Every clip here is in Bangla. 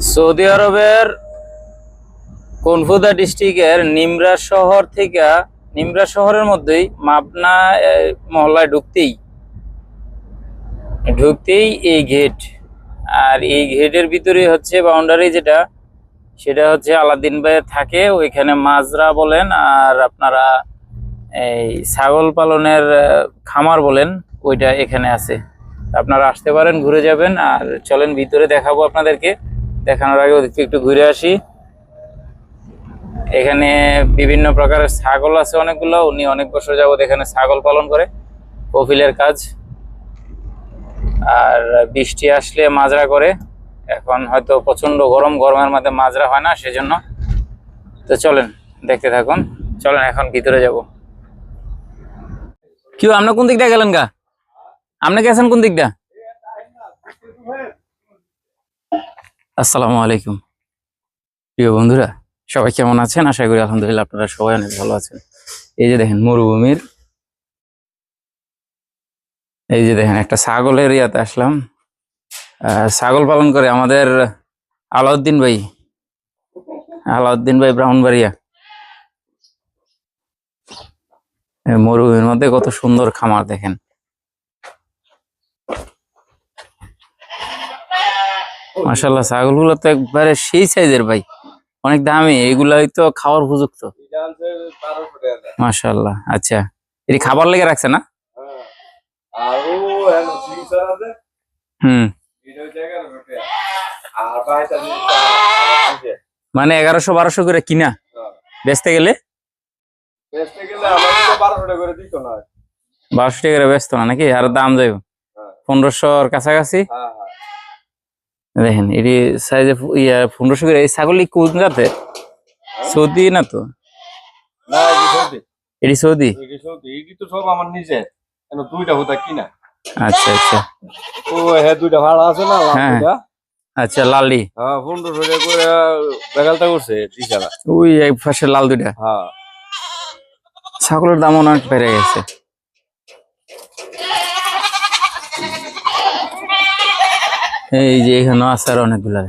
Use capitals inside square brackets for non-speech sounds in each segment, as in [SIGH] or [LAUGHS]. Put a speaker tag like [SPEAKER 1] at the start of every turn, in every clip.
[SPEAKER 1] সৌদি আরবের কনফুদা ডিস্ট্রিক্টের নিমরা শহর থেকে, নিমরা শহরের মধ্যেই মাবনা মহল্লায় ঢুকতেই ঢুকতেই এই গেট আর এই গেটের ভিতরে হচ্ছে বাউন্ডারি যেটা, সেটা হচ্ছে আলাদিন ভাইয়ের থাকে, ওইখানে মাজরা বলেন আর আপনারা এই ছাগল পালনের খামার বলেন, ওইটা এখানে আছে। আপনারা আসতে পারেন, ঘুরে যাবেন, আর চলেন ভিতরে দেখাবো আপনাদেরকে। দেখানোর আগে ওদিকে একটু ঘুরে আসি। এখানে বিভিন্ন প্রকারের ছাগল আছে অনেকগুলো, উনি অনেক বছর যাবত এখানে ছাগল পালন করে কফিলের কাজ। আর বৃষ্টি আসলে মাজরা করে, এখন হয়তো প্রচণ্ড গরম, গরমের মধ্যে মাজরা হয় না, সেজন্য। তো চলেন, দেখতে থাকুন। চলেন, এখন ভিতরে যাব। কি আপনি কোন দিকটা গেলেন গা? আপনি গেছেন কোন দিকটা আসসালামু আলাইকুম। প্রিয় বন্ধুরা, সবাই কেমন আছেন? আশা করি আলহামদুলিল্লাহ আপনারা সবাই অনেক ভালো আছেন। এই যে দেখেন মরুভূমির, এই যে দেখেন একটা ছাগলের ইয়াতে আসলাম। ছাগল পালন করে আমাদের আলাউদ্দিন ভাই আলাউদ্দিন ভাই ব্রাহ্মণবাড়িয়া। মরুভূমির মধ্যে কত সুন্দর খামার দেখেন। মাসাল্লাহ ছাগলগুলো তো একবারে সেই সাইজের ভাই। অনেক দামি এগুলাই তো খাওয়ার উপযুক্ত। মাশাল্লাহ আচ্ছা। এটি খাবার লেগে রাখছে না? হুম।
[SPEAKER 2] বাইটা দিতে
[SPEAKER 1] মানে এগারোশো বারোশো করে কিনা? বেচতে গেলে?
[SPEAKER 2] বেচতে গেলে বারোশো টাকা করে না।
[SPEAKER 1] বেচতো নাকি? আর দাম যাইব।
[SPEAKER 2] হ্যাঁ।
[SPEAKER 1] পনেরোশোর কাছাকাছি?
[SPEAKER 2] হ্যাঁ হ্যাঁ।
[SPEAKER 1] দেখেন এটি সাইজে ইয়া পনেরোশো করে এই ছাগলি কোন যাতে সৌদি না তো?
[SPEAKER 2] সৌদি।
[SPEAKER 1] এটি সৌদি?
[SPEAKER 2] এই তো সব আমার নিজে কেন দুইটা হতা কিনা?
[SPEAKER 1] আচ্ছা আচ্ছা।
[SPEAKER 2] ও হ্যাঁ দুইটা ভাড়া আছে না
[SPEAKER 1] হ্যাঁ। আচ্ছা লালি
[SPEAKER 2] হ্যাঁ পনেরোশো টাকা করে বেগালটা করছে দিশারা
[SPEAKER 1] ওই এক পাশে লাল দুইটা।
[SPEAKER 2] হ্যাঁ।
[SPEAKER 1] ছাগলের দাম অনেক বেড়ে গেছে। এই যে এখানে আছে আর অনেকগুলা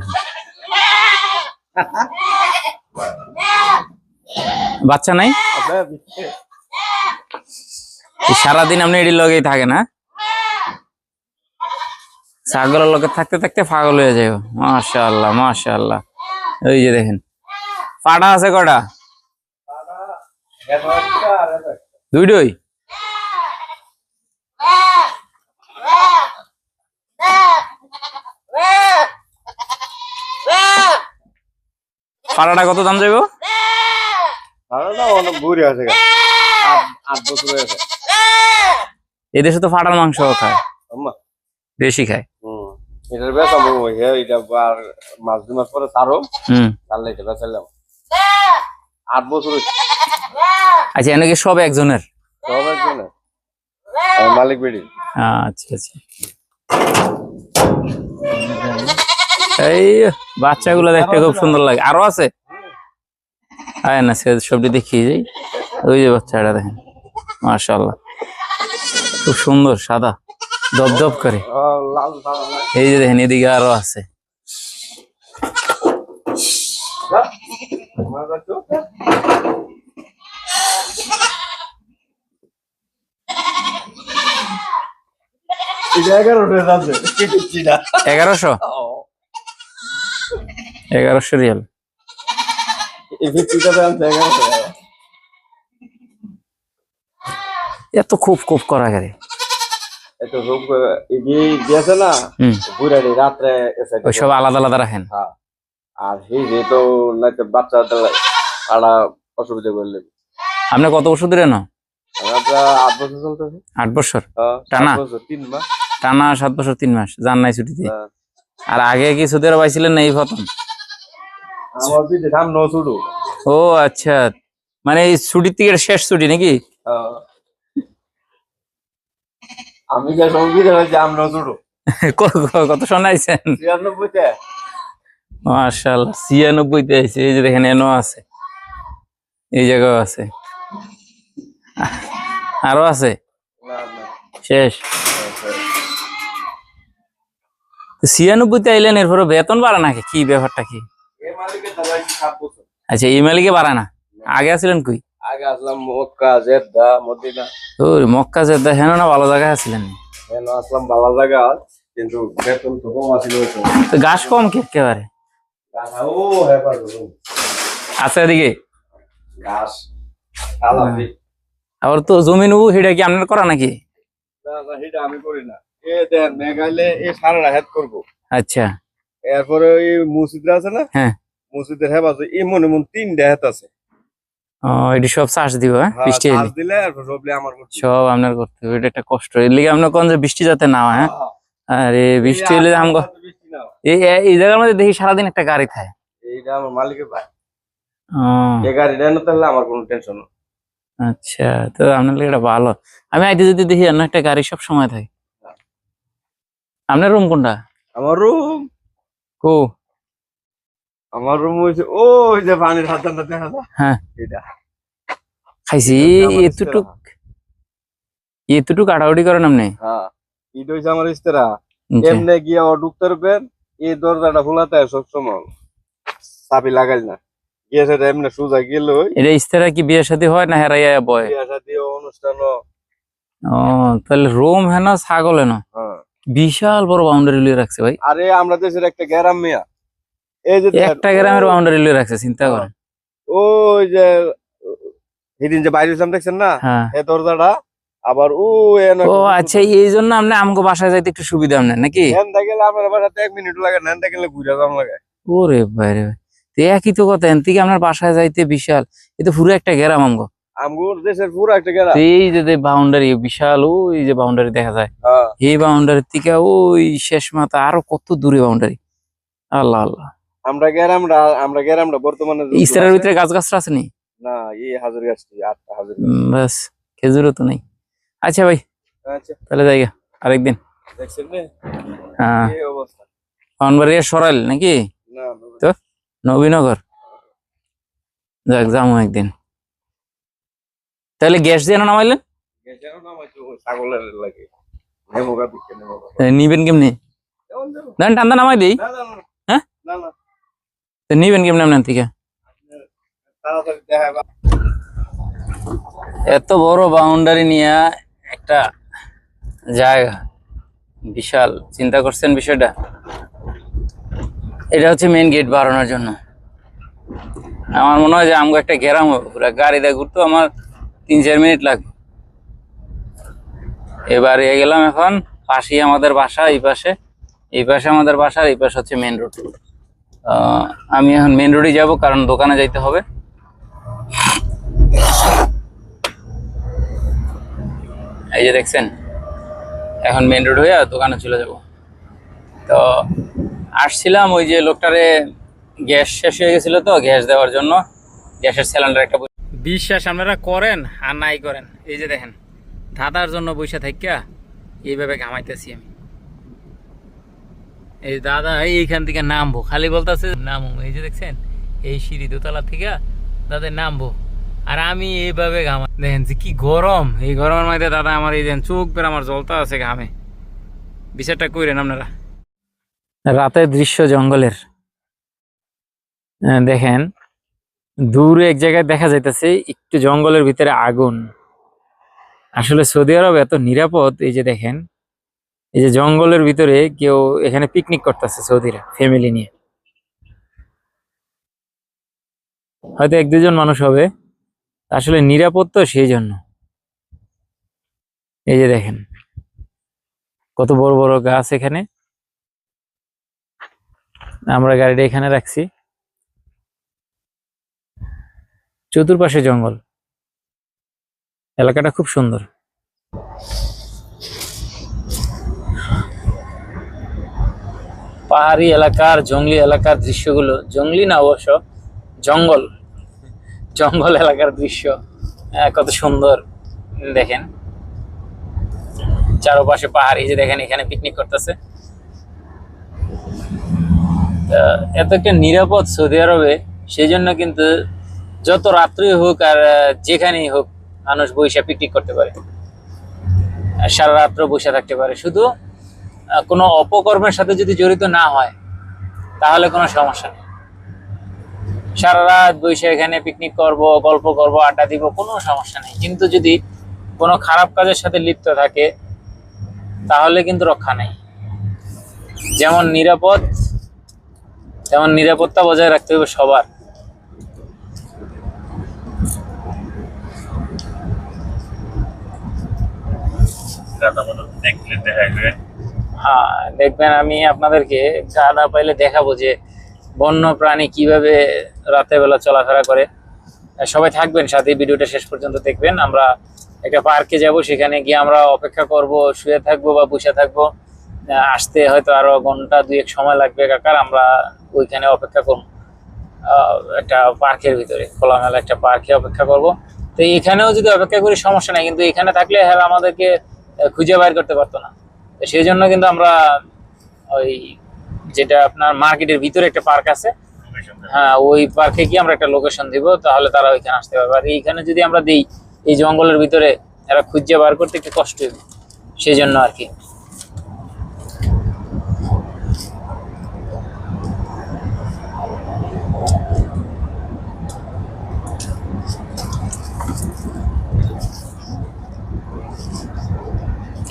[SPEAKER 1] বাচ্চা নাই? সারাদিন আপনি এটির লগেই থাকেন হ্যাঁ? ছাগলের লগে থাকতে থাকতে পাগল হয়ে যাবে মাশাআল্লাহ মাশাআল্লাহ। ওই যে দেখেন। পাটা আছে কটা? দুইটাই? পাটাটা কত দাম যাইব? এদেশে তো ফাটার মাংস খায়। বেশি খায়।
[SPEAKER 2] হুম এটার বেচা মনে হয় এটা আর মাস মাস পরে তারও
[SPEAKER 1] হুম।
[SPEAKER 2] তাহলে এটা বেচালাম আট বছর
[SPEAKER 1] আচ্ছা এনে কি সব একজনের?
[SPEAKER 2] সব মালিক বেড়ি।
[SPEAKER 1] আচ্ছা আচ্ছা। এই বাচ্চাগুলো দেখতে খুব সুন্দর লাগে। আরও আছে? আয় না সে সবটি দেখিয়ে যাই ওই যে বাচ্চাটা দেখেন। মাশাআল্লাহ। খুব সুন্দর সাদা। দপদপ করে। এই যে দেখেন এদিকে আরও আছে। এগারোশো? এগারোশো রিয়াল। এত খুব খুব করা গেলে আলাদা আলাদা রাখেন।
[SPEAKER 2] হ্যাঁ। আর সেই যে বাচ্চা আড়া অসুবিধা করলে
[SPEAKER 1] আপনি কত বছর ধরে না
[SPEAKER 2] আট বছর চলতেছে।
[SPEAKER 1] আট বছর?
[SPEAKER 2] হ্যাঁ,
[SPEAKER 1] টানা? টানা সাত বছর তিন মাস। যান নাই ছুটিতে।
[SPEAKER 2] হ্যাঁ।
[SPEAKER 1] আর আগে কি সুদের পাইছিলেন না এই প্রথম
[SPEAKER 2] আমার পিঠে সামনে শুরু
[SPEAKER 1] ও আচ্ছা। মানে এই ছুটির থেকে শেষ ছুটি নাকি?
[SPEAKER 2] হ্যাঁ। আমি যে হয়েছে
[SPEAKER 1] ক- [LAUGHS] কত শোনাইছেন
[SPEAKER 2] ছিয়ানব্বইতে।
[SPEAKER 1] আইছে। এই যে দেখেন এনো আছে। এই জায়গাও আছে। আরও আছে? শেষ। ছিয়ানব্বইতে আইলেন এরপরে বেতন বাড়া নাকি? কি ব্যাপারটা কি? আচ্ছা এই মালিকে বাড়া না? আগে আসলেন কই?
[SPEAKER 2] আগে আসলাম মক্কা জেদ্দা মদিনা।
[SPEAKER 1] ও মক্কা জেদ্দা হেন না ভালো জায়গায় আছিলেন
[SPEAKER 2] এখন আসলাম ভালো জায়গা কিন্তু বেতন তো কম হয়তো
[SPEAKER 1] তো গাছ কম কি একেবারে?
[SPEAKER 2] গাছ ও ধরুন
[SPEAKER 1] আছে এদিকে?
[SPEAKER 2] ঘাস আলাপি
[SPEAKER 1] আবার তো জমি নেব সেটা কি আপনার করা নাকি?
[SPEAKER 2] না না সেটা আমি করি না। এ দেন মেঘাইলে এই সারাটা হেড করব।
[SPEAKER 1] আচ্ছা।
[SPEAKER 2] এরপরে ওই মসজিদরা আছে না?
[SPEAKER 1] হ্যাঁ।
[SPEAKER 2] মসজিদের হেব আছে এই মনে মন তিনটা হেত আছে।
[SPEAKER 1] এটি সব চাষ দিব হ্যাঁ?
[SPEAKER 2] হ্যাঁ,
[SPEAKER 1] বৃষ্টি
[SPEAKER 2] চাষ দিলে সবলে আমার করতে
[SPEAKER 1] সব আপনার করতে হবে এটা একটা কষ্ট। এর লিগে আপনার কোন যে বৃষ্টি যাতে না হয় হ্যাঁ। আরে বৃষ্টি হলে। এই এই জায়গার মধ্যে দেখি সারাদিন একটা গাড়ি থাকে।
[SPEAKER 2] এইটা আমার মালিকের ভাই এই গাড়িটা না তাহলে আমার কোনো টেনশন
[SPEAKER 1] আচ্ছা তো আপনার লিগে এটা ভালো। আমি আইতে যদি দেখি অন্য একটা গাড়ি সব সময় থাকে। আপনার রুম কোনটা?
[SPEAKER 2] আমার রুম
[SPEAKER 1] কো?
[SPEAKER 2] আমার রুম হয়েছে ওই যে পানির হাত দেখা যায়?
[SPEAKER 1] হ্যাঁ।
[SPEAKER 2] এটা।
[SPEAKER 1] খাইছি এতটুক। এতটুক আড়াউড়ি করেন আপনি
[SPEAKER 2] হ্যাঁ এটা হয়েছে আমার ইস্তেরা।
[SPEAKER 1] আচ্ছা।
[SPEAKER 2] এমনি গিয়ে ও ঢুকতে পারবেন এই দরজাটা খোলাতে হয় সবসময়। চাবি লাগাই না। গিয়ে সেটা এমনি সোজা গেল
[SPEAKER 1] এটা ইস্তারা কি বিয়ের সাথে হয় না হেরাইয়া বয়?
[SPEAKER 2] বিয়া শাদী অনুষ্ঠান
[SPEAKER 1] ও তাহলে রোম হেন ছাগল হেন।
[SPEAKER 2] হ্যাঁ।
[SPEAKER 1] বিশাল বড় বাউন্ডারি লিয়ে রাখছে ভাই।
[SPEAKER 2] আরে আমরা দেশের একটা গ্রাম মিয়া। এই যে
[SPEAKER 1] একটা গ্রামের বাউন্ডারি লিয়ে রাখছে চিন্তা করেন।
[SPEAKER 2] ওই যে সেদিন যে বাইরে ছিলাম দেখছেন না?
[SPEAKER 1] হ্যাঁ।
[SPEAKER 2] এই দরজাটা আবার ও
[SPEAKER 1] ও আচ্ছা এই জন্য আপনি আমগো বাসায় যাইতে একটু সুবিধা আপনার নাকি?
[SPEAKER 2] হেন্দা গেলে আমার বাসাতে এক মিনিট লাগে না হেন্দা গেলে ঘুরে যাম লাগে।
[SPEAKER 1] ওরে বাইরে একই তো কথা এন থেকে আপনার বাসায় যাইতে বিশাল? এ তো পুরো একটা গ্রাম আমগো।
[SPEAKER 2] আমগুর দেশের পুরো একটা গ্রাম।
[SPEAKER 1] এই যে বাউন্ডারি বিশাল ওই যে বাউন্ডারি দেখা যায়।
[SPEAKER 2] হ্যাঁ।
[SPEAKER 1] এই বাউন্ডারি থেকে ওই শেষ মাথা আরও কত দূরে বাউন্ডারি আল্লাহ আল্লাহ।
[SPEAKER 2] আমরা গ্রামটা আমরা গ্রামটা বর্তমানে
[SPEAKER 1] ইস্তারের ভিতরে গাছ গাছরা আছে নি?
[SPEAKER 2] না এই হাজার গাছটি আটটা হাজার গাছ।
[SPEAKER 1] ব্যাস খেজুরও তো নেই। আচ্ছা ভাই
[SPEAKER 2] আচ্ছা।
[SPEAKER 1] তাহলে যাই আরেকদিন।
[SPEAKER 2] দেখছেন
[SPEAKER 1] হ্যাঁ।
[SPEAKER 2] এই অবস্থা।
[SPEAKER 1] পানবাড়িয়া সরাইল নাকি?
[SPEAKER 2] না
[SPEAKER 1] তো? নবীনগর? যাক যাব একদিন। তাহলে গ্যাস দিয়ে নামাইলেন? নিবেন কেমনি। টান্দা নামাই দিই। হ্যাঁ?
[SPEAKER 2] না না।
[SPEAKER 1] তো নিবেন কেমনি আপনার থেকে? এত বড় বাউন্ডারি নিয়ে একটা জায়গা। বিশাল। চিন্তা করছেন বিষয়টা? এটা হচ্ছে মেইন গেট বাড়ানোর জন্য। আমার মনে হয় যে আমগো একটা গ্রাম হবে। পুরো ঘুরতো আমার তিন চার মিনিট লাগবে। এবার এ গেলাম এখন, পাশেই আমাদের বাসা, এই পাশে। এই পাশে আমাদের বাসা এই পাশে হচ্ছে মেন রোড আমি এখন মেন রোডে যাব, কারণ দোকানে যাইতে হবে। এই যে দেখছেন, এখন মেন রোড হয়ে দোকানে চলে যাব। তো আসছিলাম ওই যে লোকটারে, গ্যাস শেষ হয়ে গেছিল তো, গ্যাস দেওয়ার জন্য। গ্যাসের সিলিন্ডার একটা বিশ্বাস, আপনারা করেন আর নাই করেন। এই যে দেখেন দাদার জন্য বৈশা থাকিয়া এইভাবে ঘামাইতেছি আমি। এই দাদা এইখান থেকে নামবো। খালি বলতেছে, নামো। এই যে দেখছেন, এই সিঁড়ি দোতলা থেকে দাদা নামবো। আর আমি এইভাবে ঘামা দেখেন যে কি গরম। এই গরমের মধ্যে দাদা আমার এই দেন চোখ বের আমার জ্বলতা আছে ঘামে। বিচারটা কইরেন আপনারা। রাতের দৃশ্য জঙ্গলের। দেখেন, দূরে এক জায়গায় দেখা যাইতেছে একটু জঙ্গলের ভিতরে আগুন। আসলে সৌদি আরব এত নিরাপদ, এই যে দেখেন এই যে জঙ্গলের ভিতরে কেউ এখানে পিকনিক করতেছে সৌদিরা ফ্যামিলি নিয়ে। হয়তো এক দুজন মানুষ হবে। আসলে নিরাপদ তো সেই জন্য। এই যে দেখেন, কত বড় বড় গাছ এখানে। আমরা গাড়িটা এখানে রাখছি। চতুর্পাশে জঙ্গল। এলাকাটা খুব সুন্দর। পাহাড়ি এলাকার, জঙ্গলি এলাকার দৃশ্যগুলো, জঙ্গলি না অবশ্য, জঙ্গল জঙ্গল এলাকার দৃশ্য কত সুন্দর, দেখেন। চারপাশে পাহাড় যে দেখেন, এখানে পিকনিক করতেছে। এত একটা নিরাপদ সৌদি আরবে সেই জন্য কিন্তু যত রাত্রি হোক আর যেখানেই হোক, মানুষ বৈশা পিকনিক করতে পারে। সারা রাত্র বসে থাকতে পারে। শুধু কোনো অপকর্মের সাথে যদি জড়িত না হয়, তাহলে কোনো সমস্যা নেই। সারা রাত বসে এখানে পিকনিক করব, গল্প করব, আড্ডা দিব, কোনো সমস্যা নেই। কিন্তু যদি কোনো খারাপ কাজের সাথে লিপ্ত থাকে, তাহলে কিন্তু রক্ষা নেই। যেমন নিরাপদ, তেমন নিরাপত্তা বজায় রাখতে হবে সবার।
[SPEAKER 3] দেখা
[SPEAKER 1] দেখবেন আমি আপনাদেরকে গাদা পাইলে দেখাবো যে বন্য প্রাণী কীভাবে রাতের বেলা চলাফেরা করে। সবাই থাকবেন, সাথে ভিডিওটা শেষ পর্যন্ত দেখবেন। আমরা একটা পার্কে যাব, সেখানে গিয়ে আমরা অপেক্ষা করব, শুয়ে থাকব বা বসে থাকব। আসতে হয়তো আরও ঘণ্টা দুই এক সময় লাগবে কাকার আমরা ওইখানে অপেক্ষা করব। একটা পার্কের ভিতরে, খোলামেলা একটা পার্কে অপেক্ষা করব। তো এখানেও যদি অপেক্ষা করি সমস্যা নাই, কিন্তু এখানে থাকলে হ্যাঁ আমাদেরকে খুঁজে বাইর করতে পারতো না। সেই জন্য কিন্তু আমরা ওই যেটা আপনার মার্কেটের ভিতরে একটা পার্ক আছে হ্যাঁ ওই পার্কে গিয়ে আমরা একটা লোকেশন দিব তাহলে তারা ওইখানে আসতে পারবে। আর এইখানে যদি আমরা দিই এই জঙ্গলের ভিতরে এরা খুঁজে বার করতে একটু কষ্ট সেই জন্য আর কি।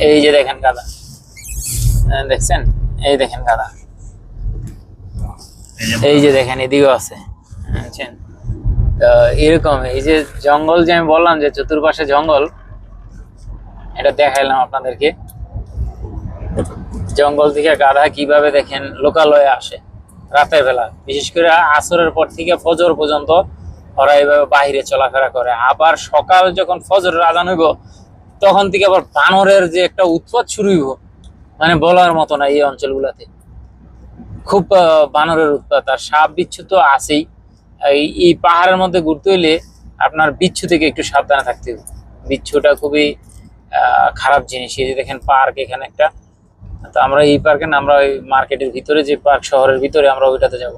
[SPEAKER 1] এই যে দেখেন হ্যাঁ, দেখছেন? এই দেখেন দাদা।
[SPEAKER 3] এই যে
[SPEAKER 1] দেখেন এদিকেও আছে। বুঝছেন তো এরকম এই যে জঙ্গল যে আমি বললাম যে চতুর্পাশে জঙ্গল এটা দেখাইলাম আপনাদেরকে। জঙ্গল থেকে গাধা কীভাবে দেখেন লোকালয়ে আসে রাতের বেলা বিশেষ করে আসরের পর থেকে ফজর পর্যন্ত ওরা এইভাবে বাইরে চলাফেরা করে। আবার সকাল যখন ফজর আজান হইব তখন থেকে আবার বানরের যে একটা উৎপাত শুরু হইব। মানে বলার মতো না এই অঞ্চলগুলাতে। খুব বানরের উৎপাত। আর সাপ বিচ্ছু তো আছেই। এই পাহাড়ের মধ্যে ঘুরতে হইলে আপনার বিচ্ছু থেকে একটু সাবধানে থাকতে হবে। বিচ্ছুটা খুবই খারাপ জিনিস। এই যে দেখেন পার্ক এখানে একটা। তো আমরা এই পার্কে না, আমরা ওই মার্কেটের ভিতরে যে পার্ক শহরের ভিতরে আমরা ওইটাতে যাব।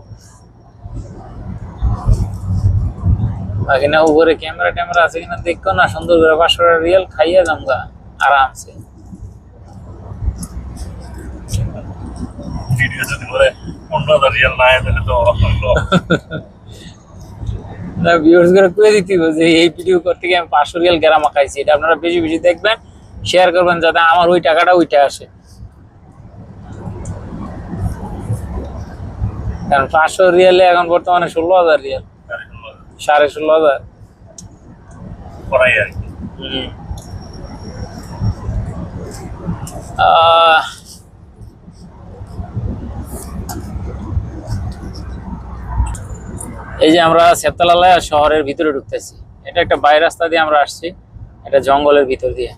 [SPEAKER 1] বাকি উপরে ক্যামেরা ট্যামেরা আছে কিনা, দেখো না, সুন্দর করে পাঁচশো রিয়েল খাইয়া যামগা। আরামসে।
[SPEAKER 3] ভিডিও যদি করে পনেরো রিয়াল না তাহলে তো হলো
[SPEAKER 1] না ভিউয়ার্স করে কয়ে দিতে যে এই ভিডিও করতে গিয়ে আমি পাঁচশো রিয়াল গ্রামা খাইছি এটা আপনারা বেশি বেশি দেখবেন শেয়ার করবেন যাতে আমার ওই টাকাটা ওইটা আসে। কারণ পাঁচশো রিয়ালে এখন বর্তমানে ষোলো হাজার রিয়াল সাড়ে ষোলো হাজার।
[SPEAKER 3] করাই আর কি
[SPEAKER 1] আহ, এই যে আমরা সেপ্তালালয় শহরের ভিতরে ঢুকতেছি। এটা একটা বাই রাস্তা দিয়ে আমরা আসছি। এটা জঙ্গলের ভিতর দিয়ে।